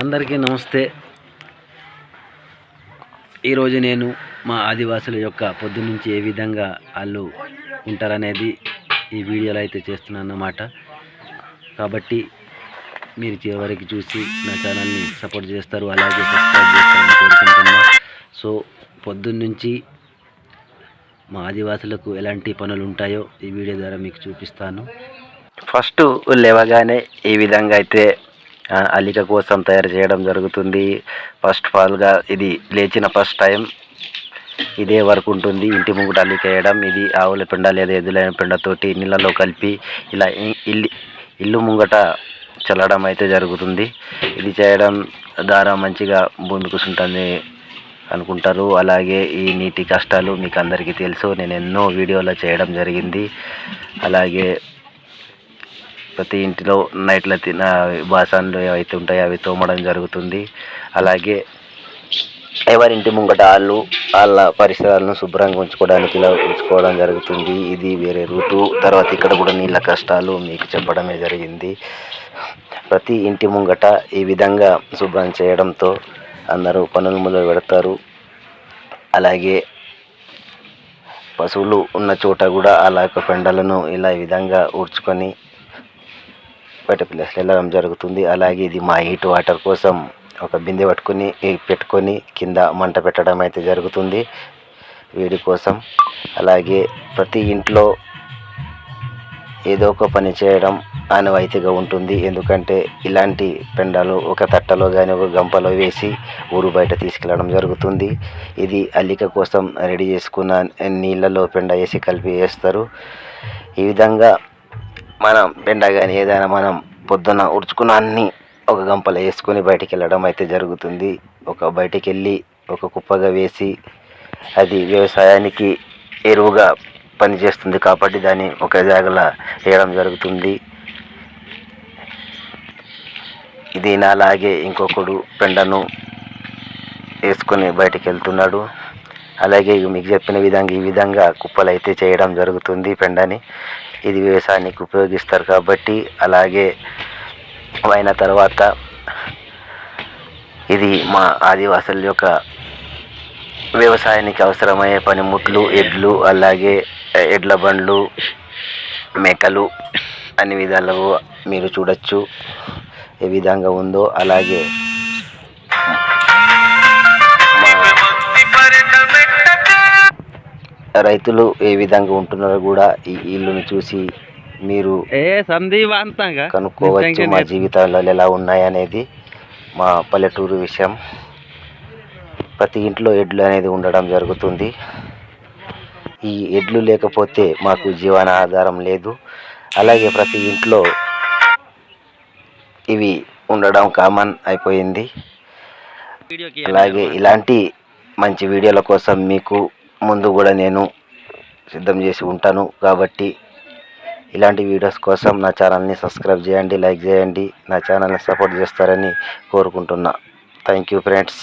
అందరికీ నమస్తే. ఈరోజు నేను మా ఆదివాసుల యొక్క పొద్దు నుంచి ఏ విధంగా వాళ్ళు ఉంటారనేది ఈ వీడియోలో అయితే చేస్తున్నాను అన్నమాట. కాబట్టి మీరు చివరికి చూసి నా ఛానల్ని సపోర్ట్ చేస్తారు అలాగే సబ్స్క్రైబ్ చేస్తారని కోరుకుంటున్నా. సో పొద్దున్నుంచి మా ఆదివాసులకు ఎలాంటి పనులు ఉంటాయో ఈ వీడియో ద్వారా మీకు చూపిస్తాను. ఫస్ట్ లేవగానే ఈ విధంగా అయితే అల్లిక కోసం తయారు చేయడం జరుగుతుంది. ఫస్ట్ ఆఫ్ ఆల్గా ఇది లేచిన ఫస్ట్ టైం ఇదే వరకు ఉంటుంది. ఇంటి ముంగుట అల్లిక వేయడం. ఇది ఆవుల పెండ లేదా ఎద్దుల పెండతోటి నీళ్ళలో కలిపి ఇలా ఇల్లు ఇల్లు ముంగట చల్లడం అయితే జరుగుతుంది. ఇది చేయడం ద్వారా మంచిగా భూమి కూర్చుంటుంది అనుకుంటారు. అలాగే ఈ నీటి కష్టాలు మీకు అందరికీ తెలుసు. నేను ఎన్నో వీడియోలో చేయడం జరిగింది. అలాగే ప్రతి ఇంటిలో నైట్ల తిన బాసన్లు ఏవైతే ఉంటాయో అవి తోమడం జరుగుతుంది. అలాగే ఎవరింటి ముంగట వాళ్ళు వాళ్ళ పరిసరాలను శుభ్రంగా ఉంచుకోవడానికి ఇలా ఉంచుకోవడం జరుగుతుంది. ఇది వేరే రూటు. తర్వాత ఇక్కడ కూడా నీళ్ళ కష్టాలు మీకు చెప్పడమే జరిగింది. ప్రతి ఇంటి ముంగట ఈ విధంగా శుభ్రం చేయడంతో అందరూ పనులు మొదలు పెడతారు. అలాగే పశువులు ఉన్న చోట కూడా అలా యొక్క పెండలను ఇలా ఈ విధంగా ఊడ్చుకొని బయట ప్లేస్లో వెళ్ళడం జరుగుతుంది. అలాగే ఇది మా హీట్ వాటర్ కోసం ఒక బిందె పట్టుకొని పెట్టుకొని కింద మంట పెట్టడం అయితే జరుగుతుంది. వేడి కోసం. అలాగే ప్రతి ఇంట్లో ఏదో ఒక పని చేయడం ఆనవాయితీగా ఉంటుంది. ఎందుకంటే ఇలాంటి పెండాలు ఒక తట్టలో కానీ ఒక గంపలో వేసి ఊరు బయట తీసుకెళ్ళడం జరుగుతుంది. ఇది అల్లిక కోసం రెడీ చేసుకున్న నీళ్ళలో పెండ వేసి కలిపి వేస్తారు. ఈ విధంగా మనం పెండ కానీ ఏదైనా మనం పొద్దున ఉడుచుకున్న అన్ని ఒక గంపలో వేసుకొని బయటికి వెళ్ళడం అయితే జరుగుతుంది. ఒక బయటికి వెళ్ళి ఒక కుప్పగా వేసి అది వ్యవసాయానికి ఎరువుగా పనిచేస్తుంది కాబట్టి దాన్ని ఒక జాగలా వేయడం జరుగుతుంది. ఇది నాలాగే ఇంకొకడు పెండను వేసుకొని బయటికి వెళ్తున్నాడు. అలాగే మీకు చెప్పిన విధంగా ఈ విధంగా కుప్పలు అయితే చేయడం జరుగుతుంది పెండని ఇది వ్యవసాయానికి ఉపయోగిస్తారు కాబట్టి అలాగే అయిన తర్వాత ఇది మా ఆదివాసుల యొక్క వ్యవసాయానికి అవసరమయ్యే పనిముట్లు ఎడ్లు అలాగే ఎడ్ల బండ్లు మేకలు అన్ని విధాలుగా మీరు చూడొచ్చు ఏ విధంగా ఉందో. అలాగే రైతులు ఏ విధంగా ఉంటున్నారో కూడా ఈ ఇల్లును చూసి మీరు కనుక్కోవచ్చు మా జీవితాల్లో ఎలా ఉన్నాయనేది మా పల్లెటూరు విషయం. ప్రతి ఇంట్లో ఎడ్లు అనేది ఉండడం జరుగుతుంది. ఈ ఎడ్లు లేకపోతే మాకు జీవన ఆధారం లేదు. అలాగే ప్రతి ఇంట్లో ఇవి ఉండడం కామన్ అయిపోయింది. అలాగే ఇలాంటి మంచి వీడియోల కోసం మీకు ముందు కూడా నేను సిద్ధం చేసి ఉంటాను కాబట్టి ఇలాంటి వీడియోస్ కోసం నా ఛానల్ని సబ్స్క్రైబ్ చేయండి లైక్ చేయండి నా ఛానల్ని సపోర్ట్ చేస్తారని కోరుకుంటున్నా. Thank you friends